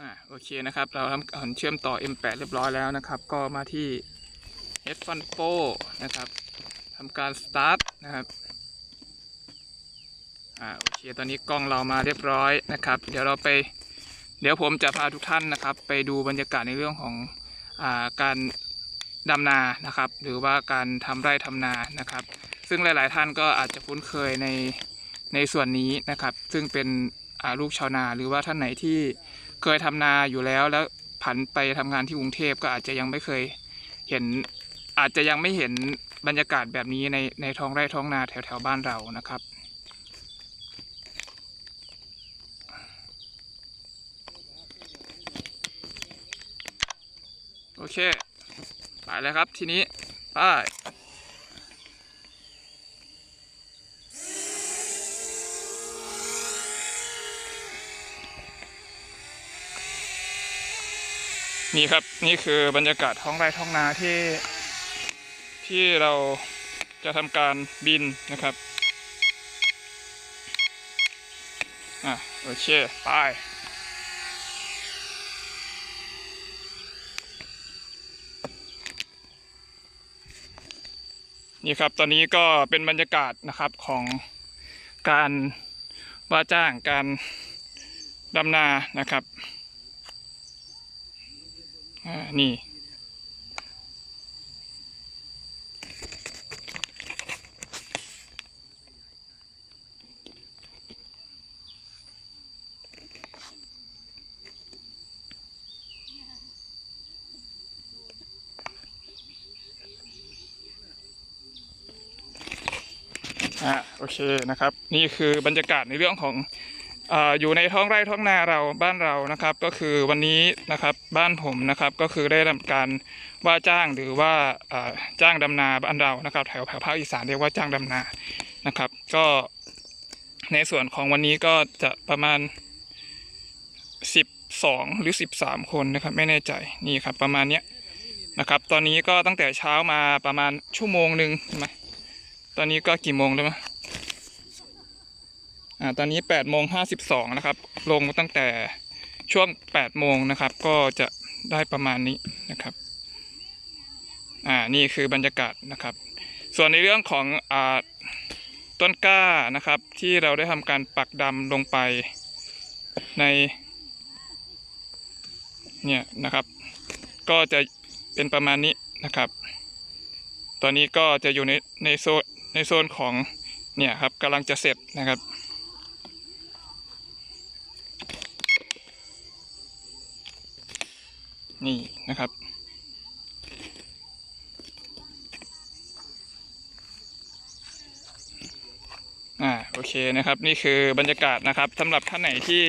อ่าโอเคนะครับ เราทำการเชื่อมต่อ M8 เรียบร้อยแล้วนะครับ ก็มาที่ Headphone Pro นะครับทำการ start นะครับอ่าโอเคตอนนี้กล้องเรามาเรียบร้อยนะครับ เดี๋ยวเราไป เดี๋ยวผมจะพาทุกท่านนะครับ ไปดูบรรยากาศในเรื่องของอาการดำนานะครับ หรือว่าการทำไร่ทำนานะครับ ซึ่งหลาย ๆ ท่านก็อาจจะคุ้นเคยในในส่วนนี้นะครับ ซึ่งเป็นลูกชาวนาหรือว่าท่านไหนที่ เคยทำนาอยู่แล้วแล้วผันไปทำงานที่กรุงเทพก็อาจจะยังไม่เคยเห็นอาจจะยังไม่เห็นบรรยากาศแบบนี้ในในท้องไร่ท้องนาแถวแถวบ้านเรานะครับ โอเค ไปแล้วครับทีนี้ไป นี่ครับนี่คือบรรยากาศท้องไร่ท้องนาที่ ที่เราจะทำการบินนะครับอะโอเคไปนี่ครับ ตอนนี้ก็เป็นบรรยากาศนะครับของการว่าจ้างการดำนานะครับ อ่า นี่ อ่าโอเคนะครับ นี่คือบรรยากาศในเรื่องของ อยู่ในท้องไร่ท้องนาเราบ้านเรานะครับ ก็คือวันนี้นะครับบ้านผมนะครับก็คือได้ทำการว่าจ้างหรือว่าจ้างดำนาบ้านเรานะครับ แถวแถวภาคอีสานเรียกว่าจ้างดำนานะครับ ก็ในส่วนของวันนี้ก็จะประมาณ 12 หรือ 13 คนนะครับ ไม่แน่ใจนี่ครับประมาณเนี้ยนะครับ ตอนนี้ก็ตั้งแต่เช้ามาประมาณชั่วโมงหนึ่งใช่ไหมตอนนี้ก็กี่โมงแล้วมะ อ่าตอนนี้8โมง52นะครับ ลงตั้งแต่ช่วง8โมงนะครับ ก็จะได้ประมาณนี้นะครับอ่านี่คือบรรยากาศนะครับ ส่วนในเรื่องของอ่าต้นกล้านะครับ ที่เราได้ทำการปักดำลงไปในเนี่ยนะครับ ก็จะเป็นประมาณนี้นะครับ ตอนนี้ก็จะอยู่ในในโซนในโซนของเนี่ยครับกำลังจะเสร็จนะครับ นี่นะครับ อ่าโอเคนะครับ นี่คือบรรยากาศนะครับสำหรับท่านไหนที่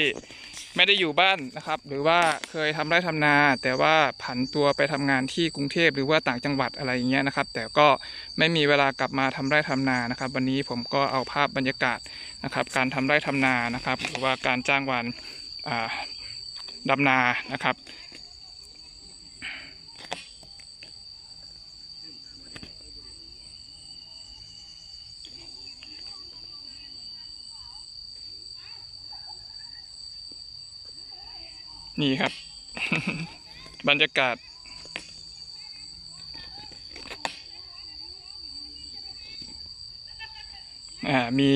ไม่ได้อยู่บ้านนะครับ หรือว่าเคยทำไร่ทำนา แต่ว่าผันตัวไปทำงานที่กรุงเทพหรือว่าต่างจังหวัดอะไรอย่างเงี้ยนะครับ แต่ก็ไม่มีเวลากลับมาทำไร่ทำนานะครับ วันนี้ผมก็เอาภาพบรรยากาศนะครับ การทำไร่ทำนานะครับ หรือว่าการจ้างวานอ่าดำนานะครับ นี่ครับ บรรยากาศ อ่า มี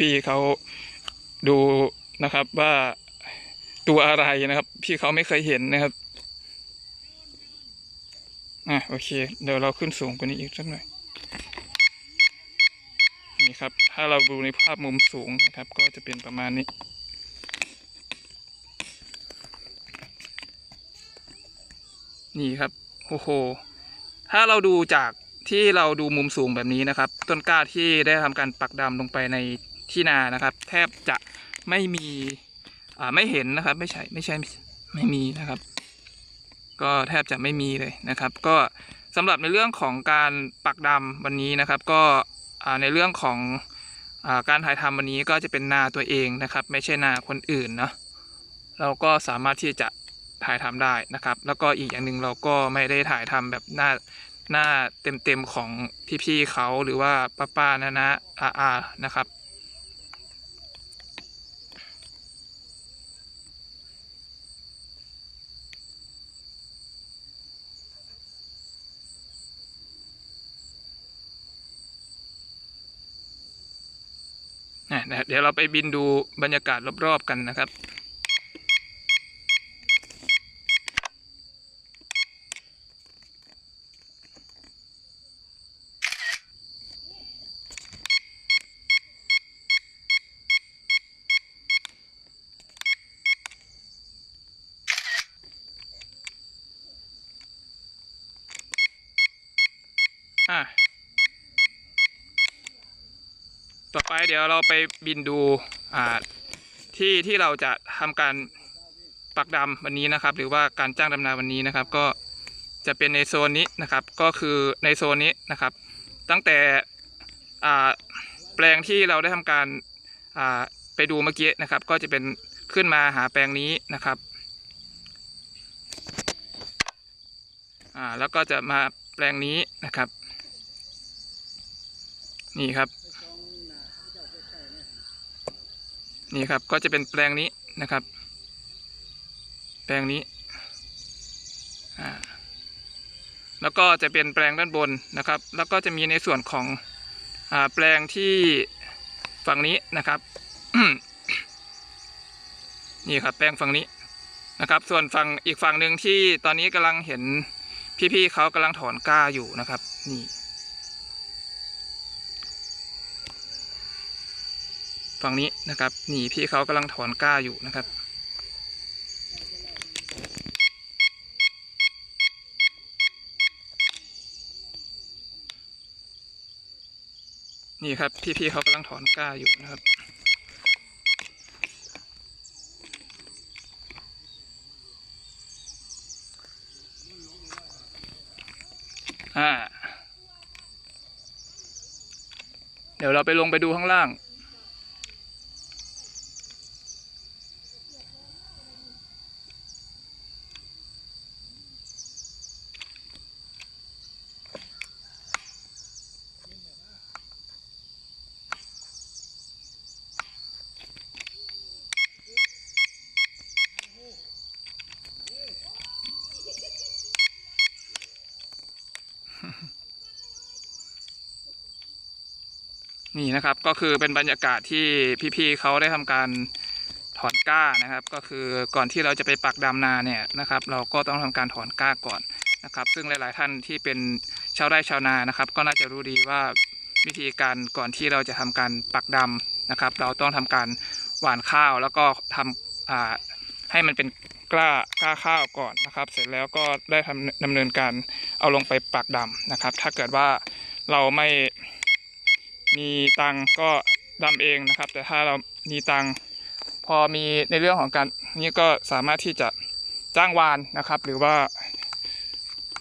พี่ๆเขาดูนะครับว่าตัวอะไรนะครับ พี่เขาไม่เคยเห็นนะครับ อะโอเค เดี๋ยวเราขึ้นสูงกว่านี้อีกสักหน่อย นี่ครับ ถ้าเราดูในภาพมุมสูงนะครับ ก็จะเป็นประมาณนี้ นี่ครับโอ้โหถ้าเราดูจากที่เราดูมุมสูงแบบนี้นะครับ ต้นกล้าที่ได้ทำการปักดำลงไปในที่นานะครับ แทบจะไม่มีอ่าไม่เห็นนะครับ ไม่ใช่ไม่ใช่ไม่มีนะครับ ก็แทบจะไม่มีเลยนะครับ ก็สำหรับในเรื่องของการปักดำวันนี้นะครับ ก็ในเรื่องของอการถ่ายทำวันนี้ก็จะเป็นนาตัวเองนะครับ ไม่ใช่นาคนอื่นเนาะเราก็สามารถที่จะ ถ่ายทำได้นะครับ แล้วก็อีกอย่างหนึ่งเราก็ไม่ได้ถ่ายทำแบบหน้าหน้าเต็มๆของพี่ๆเขาหรือว่าป้าๆนะนะอาอานะครับเดี๋ยวเราไปบินดูบรรยากาศรอบๆกันนะครับ ไปเดี๋ยวเราไปบินดูอ่าที่ที่เราจะทำการปักดำวันนี้นะครับ หรือว่าการจ้างดำนาวันนี้นะครับ ก็จะเป็นในโซนนี้นะครับ ก็คือในโซนนี้นะครับ ตั้งแต่อ่าแปลงที่เราได้ทำการอ่าไปดูเมื่อกี้นะครับ ก็จะเป็นขึ้นมาหาแปลงนี้นะครับอ่าแล้วก็จะมาแปลงนี้นะครับ นี่ครับ นี่ครับก็จะเป็นแปลงนี้นะครับ แปลงนี้อ่าแล้วก็จะเป็นแปลงด้านบนนะครับ แล้วก็จะมีในส่วนของอ่าแปลงที่ฝั่งนี้นะครับนี่ครับแปลงฝั่งนี้นะครับ ส่วนฝั่งอีกฝั่งหนึ่งที่ตอนนี้กำลังเห็นพี่ๆเขากำลังถอนก้าอยู่นะครับ นี่ ฝั่งนี้นะครับนี่พี่เขากำลังถอนก้าอยู่นะครับนี่ครับพี่พี่เขากำลังถอนก้าอยู่นะครับ อ่า เดี๋ยวเราไปลงไปดูข้างล่าง นี่นะครับก็คือเป็นบรรยากาศที่พี่ๆเขาได้ทำการถอนกล้านะครับ ก็คือก่อนที่เราจะไปปักดำนาเนี่ยนะครับ เราก็ต้องทำการถอนกล้าก่อนนะครับ ซึ่งหลาย ๆ ท่านที่เป็นชาวไร่ชาวนานะครับ ก็น่าจะรู้ดีว่าวิธีการก่อนที่เราจะทำการปักดำนะครับ เราต้องทำการหว่านข้าวแล้วก็ทำอ่าให้มันเป็นกล้ากล้าข้าวก่อนนะครับ เสร็จแล้วก็ได้ทำดำเนินการเอาลงไปปักดำนะครับ ถ้าเกิดว่าเราไม่ มีตังก็ดำเองนะครับ แต่ถ้าเรามีตังพอมีในเรื่องของการนี่ก็สามารถที่จะจ้างวานนะครับ หรือว่า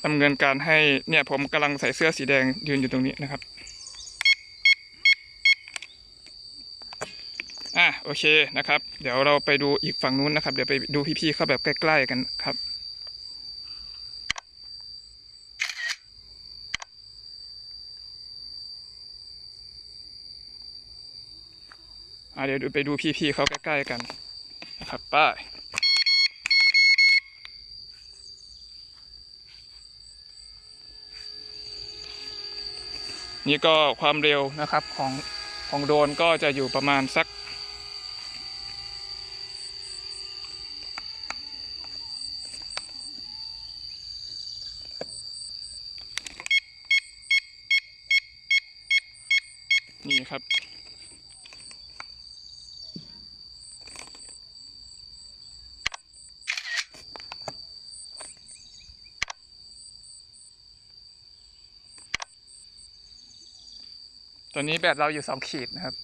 ดำเนินการให้เนี่ยผมกำลังใส่เสื้อสีแดงยืนอยู่ตรงนี้นะครับอะโอเคนะครับ เดี๋ยวเราไปดูอีกฝั่งนู้นนะครับ เดี๋ยวไปดูพี่ๆเขาแบบใกล้ ๆ กันครับ อะเดี๋ยวดูไปดูพี่ๆเขาใกล้ๆกันนะครับป้ายนี่ก็ความเร็วนะครับของของโดรนก็จะอยู่ประมาณสัก นี่ครับ ตัวนี้แบตเราอยู่สองขีดนะครับ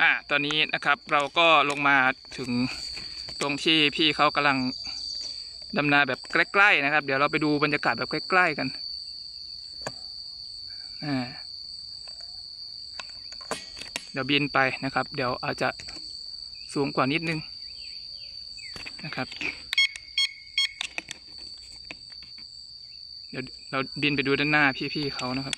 อ่าตอนนี้นะครับเราก็ลงมาถึงตรงที่พี่เขากำลัง ดำนาแบบใกล้ๆนะครับ เดี๋ยวเราไปดูบรรยากาศแบบใกล้ๆกันอ่าเดี๋ยวบินไปนะครับ เดี๋ยวอาจจะสูงกว่านิดนึงนะครับ เดี๋ยวเราบินไปดูด้านหน้าพี่ๆเขานะครับ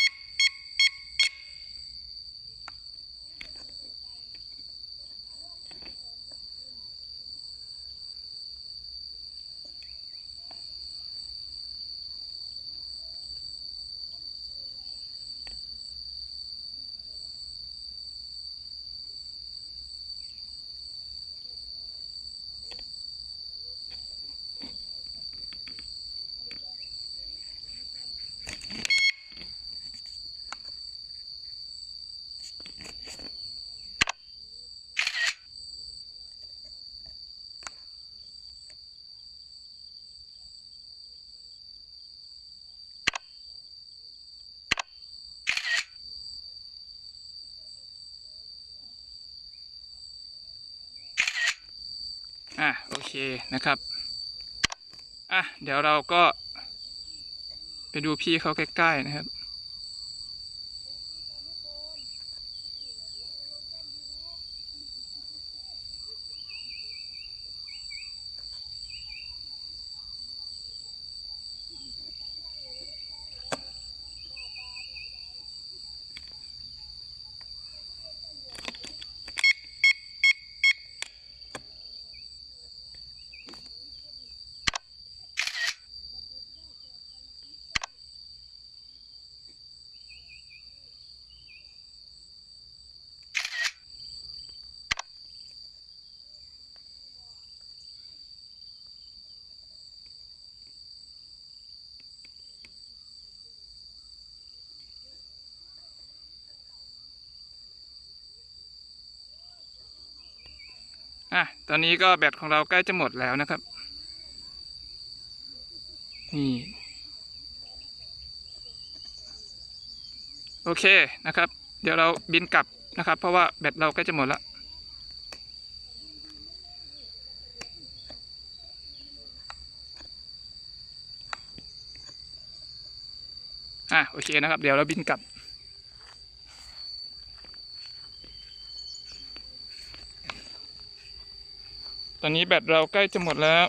อะโอเคนะครับอะเดี๋ยวเราก็ไปดูพี่เขาใกล้ๆนะครับ อะตอนนี้ก็แบตของเราใกล้จะหมดแล้วนะครับ นี่ โอเคนะครับ เดี๋ยวเราบินกลับนะครับ เพราะว่าแบตเราใกล้จะหมดแล้วอะโอเคนะครับ เดี๋ยวเราบินกลับ ตอนนี้แบตเราใกล้จะหมดแล้ว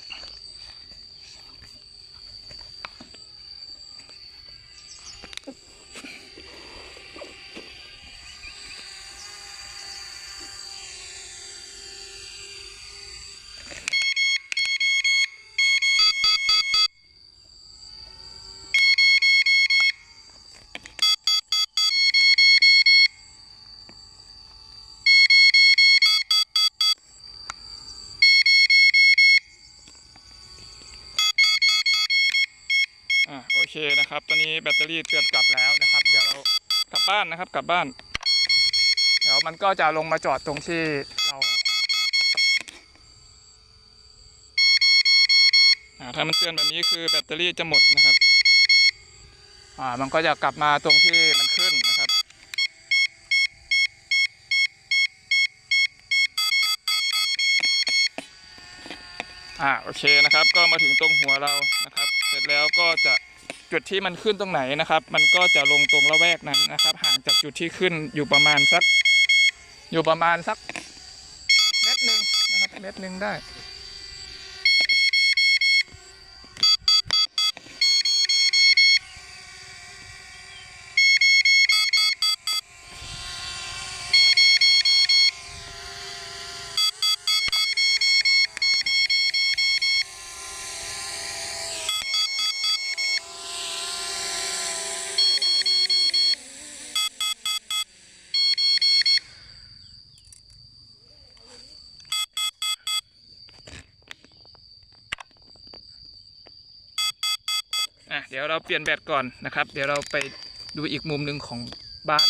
โอเคนะครับ ตอนนี้แบตเตอรี่เตรียมกลับแล้วนะครับ เดี๋ยวเรากลับบ้านนะครับ กลับบ้าน เดี๋ยวมันก็จะลงมาจอดตรงที่เราถ้ามันเตือนแบบนี้คือแบตเตอรี่จะหมดนะครับอ่ามันก็จะกลับมาตรงที่มันขึ้นนะครับ อ่าโอเคนะครับ ก็มาถึงตรงหัวเรานะครับ เสร็จแล้วก็จะ จุดที่มันขึ้นตรงไหนนะครับ มันก็จะลงตรงละแวกนั้นนะครับ ห่างจากจุดที่ขึ้นอยู่ประมาณสัก อยู่ประมาณสักเมตรหนึ่งนะครับเมตรหนึ่งได้ ดี๋ยวเราเปลี่ยนแบตก่อนนะครับ เดี๋ยวเราไปดูอีกมุมหนึ่งของบ้าน